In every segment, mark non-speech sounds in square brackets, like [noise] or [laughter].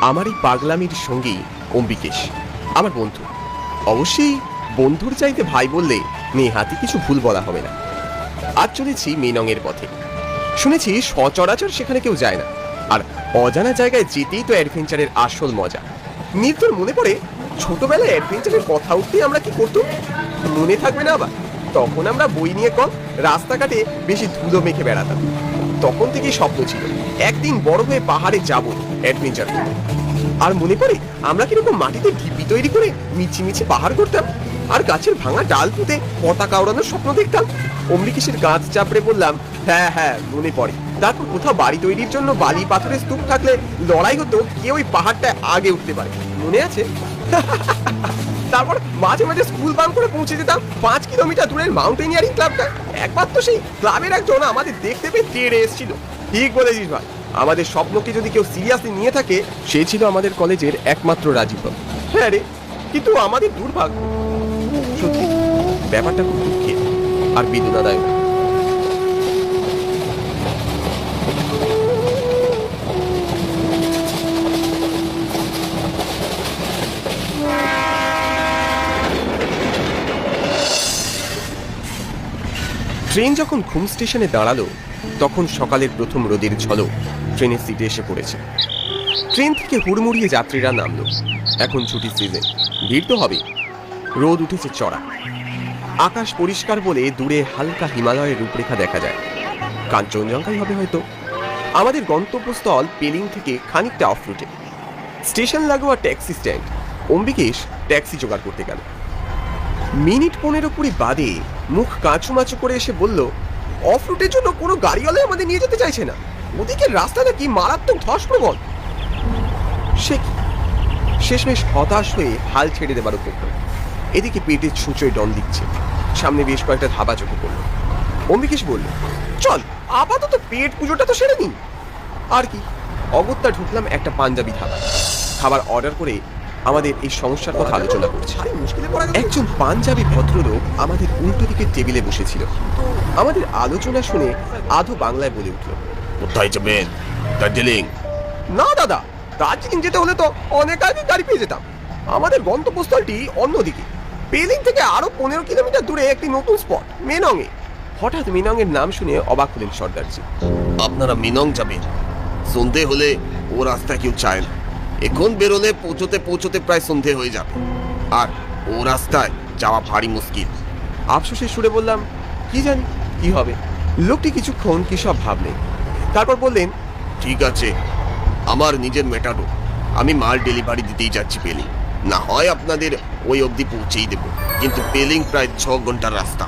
আমার এই পাগলামির সঙ্গী অম্বিকেশ, আমার বন্ধু। অবশ্যই বন্ধুর চাইতে ভাই বললে নেহাতি কিছু ভুল বলা হবে না। আজ চলেছি মেনংয়ের পথে। শুনেছি সচরাচর সেখানে কেউ যায় না। আর অজানা জায়গায় যেতেই তো অ্যাডভেঞ্চারের আসল মজা। নির্তর মনে পড়ে, ছোটবেলায় অ্যাডভেঞ্চারের কথা উঠতেই আমরা কি করতাম? মনে থাকবে না আবার। তখন আমরা বই নিয়ে কম, রাস্তাঘাটে বেশি ধুলো মেখে বেড়াতাম। তখন থেকেই স্বপ্ন ছিল। একদিন বড় হয়ে পাহাড়ে যাব অ্যাডভেঞ্চার আর মনে পড়ে, আমরা কীরকম মাটিতে ঢিপি তৈরি করে মিছি মিছি পাহাড় করতাম? আর গাছের ভাঙা ডাল পুঁতে পতাকা ওড়ানোর স্বপ্ন দেখতাম? অমৃকেশের গাছ চাপড়ে বললাম হ্যাঁ হ্যাঁ মনে পড়ে। তারপর কোথাও বাড়ি তৈরির জন্য বালি, পাথরের স্তূপ থাকলে লড়াই হতো কে ওই পাহাড়টা আগে উঠতে পারে। মনে আছে? [laughs] তারপর মাঝে মাঝে স্কুল বাং করে পৌঁছে যেতাম, পাঁচ কিলোমিটার দূরের মাউন্টেনিয়ারিং ক্লাবটা। একবার তো সেই ক্লাবের একজন আমাদের দেখতে পেয়ে তেড়ে এসেছিল। ঠিক বলেছিস ভাই। আমাদের স্বপ্নকে যদি কেউ সিরিয়াসলি নিয়ে থাকে, সে ছিল আমাদের কলেজের একমাত্র রাজীব। হ্যাঁ রে, কিন্তু আমাদের দুর্ভাগ্য। সত্যি, ব্যাপারটা খুব দুঃখের। আর বেদনাদায়ক ট্রেন যখন ঘুম স্টেশনে দাঁড়াল, তখন সকালের প্রথম রোদের ঝলক ট্রেনের সিটে এসে পড়েছে। ট্রেন থেকে হুড়মুড়িয়ে যাত্রীরা নামলো। এখন ছুটির সিজন ভিড় তো হবেই। রোদ উঠেছে চড়া। আকাশ পরিষ্কার বলে দূরে হালকা হিমালয়ের রূপরেখা দেখা যায়। কাঞ্চনজঙ্ঘাই হবে হয়তো। আমাদের গন্তব্যস্থল পেলিং থেকে খানিকটা অফ রুটে স্টেশন লাগোয়া ট্যাক্সি স্ট্যান্ড। অম্বিকেশ ট্যাক্সি জোগাড় করতে গেল। মিনিট পনেরো কুড়ি বাদে মুখ কাঁচুমাচু করে এসে বলল অফ রুটের জন্য কোনো গাড়িওয়ালাই আমাদের নিয়ে যেতে চাইছে না। ওদিকে রাস্তাটা কি মারাত্মক ধস প্রবল। সে কি? শেষমেশ হতাশ হয়ে হাল ছেড়ে দেবার উপর এদিকে পেটের ছুঁচোয় ডন দিচ্ছে। সামনে বেশ কয়েকটা ধাবা চোখে পড়ল। অম্বিকেশ বলল, চল, আপাতত পেট পুজোটা তো সেরে নিন আর কি, অগত্যা ঢুকলাম একটা পাঞ্জাবি ধাবা খাবার অর্ডার করে আমাদের এই সমস্যার কথা আলোচনা করছি। একজন পাঞ্জাবি ভদ্রলোক আমাদের উল্টো দিকের টেবিলে বসেছিল। আমাদের আলোচনা শুনে আধো বাংলায় বলে উঠল কোথায় যাবেন দার্জিলিং। না দাদা দার্জিলিং যেতে হলে তো অনেক আগে গাড়ি পেয়ে যেতাম। আমাদের গন্তব্যস্থলটি অন্যদিকে। পেলিং থেকে আরও পনেরো কিলোমিটার দূরে একটি নতুন স্পট মেনংয়ে। হঠাৎ মেনংয়ের নাম শুনে অবাক হলেন সর্দারজি। আপনারা মিনং যাবেন। সন্ধে হলে ও রাস্তা কেউ চায় না। এখন বেরোলে পৌঁছতে পৌঁছতে প্রায় সন্ধে হয়ে যাবে। আর ও রাস্তায় যাওয়া ভারী মুশকিল। আফসোসের সুরে বললাম, কি জানি, কি হবে? লোকটি কিছুক্ষণ কি সব ভাবলেন তারপর বললেন, ঠিক আছে, আমার নিজের মেটাডো আমি মাল ডেলিভারি দিতেই যাচ্ছি পেলিং। না হয় আপনাদের ওই অবধি পৌঁছেই দেব। কিন্তু পেলিং প্রায় ছ ঘণ্টার রাস্তা।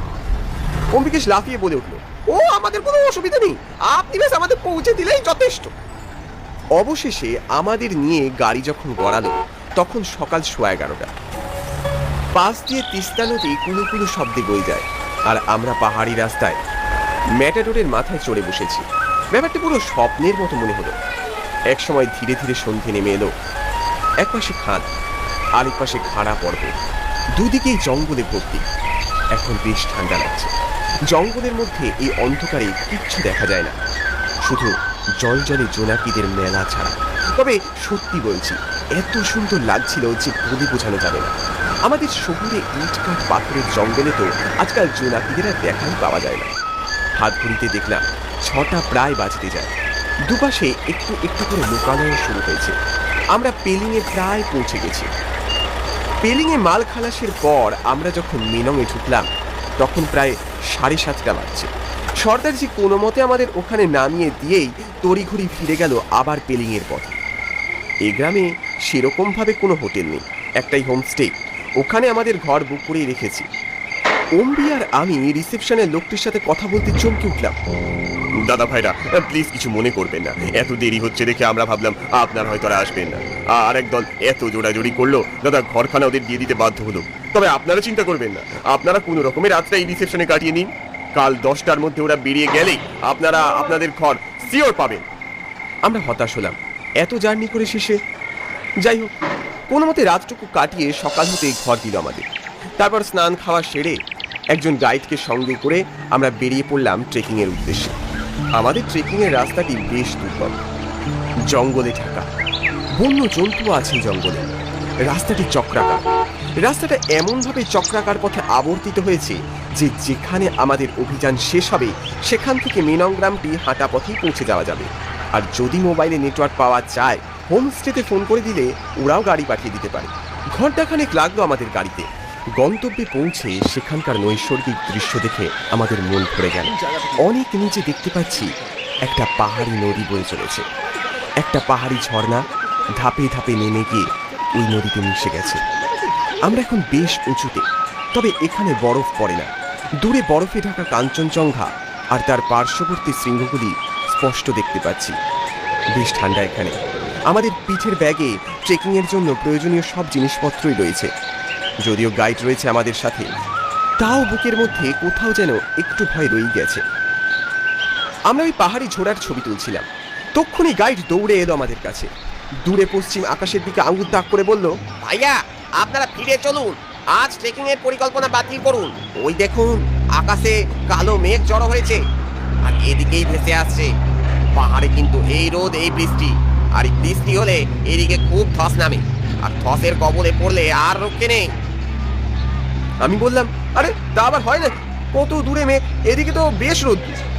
অম্বিকেশ লাফিয়ে বলে উঠল, ও, আমাদের কোনো অসুবিধা নেই। আপনি বেশ আমাদের পৌঁছে দিলেই যথেষ্ট। অবশেষে আমাদের নিয়ে গাড়ি যখন গড়ালো, তখন সকাল সোয়া এগারোটা। পাশ দিয়ে তিস্তা নদী কুলু কুলু শব্দে বয়ে যায়, আর আমরা পাহাড়ি রাস্তায় ম্যাটাডোরের মাথায় চড়ে বসেছি। ব্যাপারটা পুরো স্বপ্নের মতো মনে হলো। এক সময় ধীরে ধীরে সন্ধে নেমে এলো। এক পাশে খাদ আরেক পাশে খাড়া পর্বত। দুদিকেই জঙ্গলে ভর্তি। এখন বেশ ঠান্ডা লাগছে। জঙ্গলের মধ্যে এই অন্ধকারে কিচ্ছু দেখা যায় না। শুধু জল জলে জোনাকিদের মেলা ছাড়া। তবে সত্যি বলছি, এত সুন্দর লাগছিল যে বলে বোঝানো যাবে না। আমাদের শহুরে ইট কাঠ পাথরের জঙ্গলে তো আজকাল জোনাকিদের আর দেখাই পাওয়া যায় না। হাত ঘড়িতে দেখলাম ছটা প্রায় বাজতে যায়। দুপাশে একটু একটু করে লোকালয় শুরু হয়েছে। আমরা পেলিংয়ে প্রায় পৌঁছে গেছি। পেলিংয়ে মাল খালাসের পর আমরা যখন মিনংয়ে ঢুকলাম, তখন প্রায় সাড়ে সাতটা বাজছে। সর্দারজি কোনো মতে আমাদের ওখানে নামিয়ে দিয়েই তড়িঘড়ি ফিরে গেল আবার পেলিংয়ের পথে। এই গ্রামে সেরকমভাবে কোনো হোটেল নেই, একটাই হোমস্টে ওখানে আমাদের ঘর বুক করেই রেখেছি। অম্বি আর আমি রিসেপশনের লোকটির সাথে কথা বলতে চমকে উঠলাম। দাদা ভাইরা, প্লিজ কিছু মনে করবেন না। এত দেরি হচ্ছে দেখে আমরা ভাবলাম, আপনার হয়তো আর আসবেন না। আর একদল এত জোড়াজোড়ি করল, দাদা ঘরখানা ওদের দিয়ে দিতে বাধ্য হলো। তবে আপনারা চিন্তা করবেন না, আপনারা কোনো রকমের রাতটা এই রিসেপশনে কাটিয়ে নিন। কাল দশটার মধ্যে ওরা বেরিয়ে গেলেই আপনারা আপনাদের ঘর সিওর পাবেন। আমরা হতাশ হলাম। এত জার্নি করে শেষে। যাই হোক, কোনো মতে রাতটুকু কাটিয়ে সকাল হতেই ঘর দিল আমাদের। তারপর স্নান খাওয়া সেরে একজন গাইডকে সঙ্গে করে আমরা বেরিয়ে পড়লাম ট্রেকিংয়ের উদ্দেশ্যে। আমাদের ট্রেকিংয়ের রাস্তাটি বেশ দুর্গম জঙ্গলে ঢাকা। বন্য জন্তু আছে জঙ্গলে। রাস্তাটি চক্রাকার। রাস্তাটা এমনভাবে চক্রাকার পথে আবর্তিত হয়েছে যে যেখানে আমাদের অভিযান শেষ হবে, সেখান থেকে মেনং গ্রামটি হাঁটা পথেই পৌঁছে যাওয়া যাবে। আর যদি মোবাইলে নেটওয়ার্ক পাওয়া যায় হোমস্টেতে ফোন করে দিলে ওরাও গাড়ি পাঠিয়ে দিতে পারে। ঘন্টাখানেক লাগল আমাদের গাড়িতে। গন্তব্যে পৌঁছে সেখানকার নৈসর্গিক দৃশ্য দেখে আমাদের মন ভরে গেল। অনেক নিচে দেখতে পাচ্ছি একটা পাহাড়ি নদী বয়ে চলেছে। একটা পাহাড়ি ঝর্ণা ধাপে ধাপে নেমে গিয়ে ওই নদীতে মিশে গেছে। আমরা এখন বেশ উঁচুতে, তবে এখানে বরফ পড়ে না। দূরে বরফে ঢাকা কাঞ্চনজঙ্ঘা আর তার পার্শ্ববর্তী শৃঙ্গগুলি স্পষ্ট দেখতে পাচ্ছি। বেশ ঠান্ডা এখানে। আমাদের পিঠের ব্যাগে ট্রেকিংয়ের জন্য প্রয়োজনীয় সব জিনিসপত্রই রয়েছে। যদিও গাইড রয়েছে আমাদের সাথে, তাও বুকের মধ্যে কোথাও যেন একটু ভয় রয়ে গেছে। আমরা ওই পাহাড়ি ঝোড়ার ছবি তুলছিলাম। তক্ষুনি গাইড দৌড়ে এলো আমাদের কাছে। দূরে পশ্চিম আকাশের দিকে আঙুল তাক করে বলল, ভাইয়া আপনারা ফিরে চলুন। আজ ট্রেকিং এর পরিকল্পনা বাতিল করুন। ওই দেখুন, আকাশে কালো মেঘ জড়ো হয়েছে। আর এদিকেই ভেসে আসছে। পাহাড়ে কিন্তু এই রোদ, এই বৃষ্টি। আর এই বৃষ্টি হলে এদিকে খুব ধস নামে। আর ধসের কবলে পড়লে আর রক্ষে নেই। আমি বললাম, আরে, তা আবার হয় না? কত দূরে মেঘ, এদিকে তো বেশ রোদ।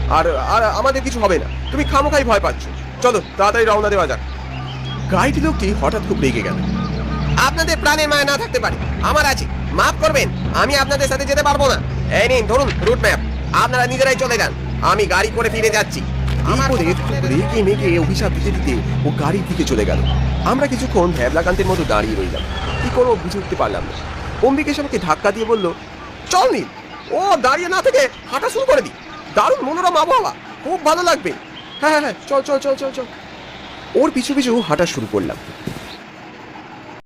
আর আর আমাদের কিছু হবে না। তুমি খামোখাই ভয় পাচ্ছ। চলো, তাড়াতাড়ি রওনা দেওয়া যাক। গাইড লোকটি হঠাৎ খুব রেগে গেল। আপনাদের প্রাণের মায়া না থাকতে পারে। আমার আছে। মাফ করবেন আমি আপনাদের সাথে যেতে পারব না। এই নিন ধরুন রুট ম্যাপ আপনারা নিজেরাই চলে যান। আমি গাড়ি করে ফিরে যাচ্ছি। এই করে রেগে মেগে অভিশাপ দিতে দিতে ও গাড়ির দিকে চলে গেল। আমরা কিছুক্ষণ ভ্যাবলাকান্তের মতো দাঁড়িয়ে রইলাম। কি করব বুঝে উঠতে পারলাম না। অম্বিকেশ আমাকে ধাক্কা দিয়ে বলল চল নীল ও দাঁড়িয়ে না থেকে হাঁটা শুরু করে দি দারুণ মনোরম আবহাওয়া। খুব ভালো লাগবে। হ্যাঁ হ্যাঁ হ্যাঁ চল চল চল চল চল। ওর পিছু পিছু হাঁটা শুরু করলাম।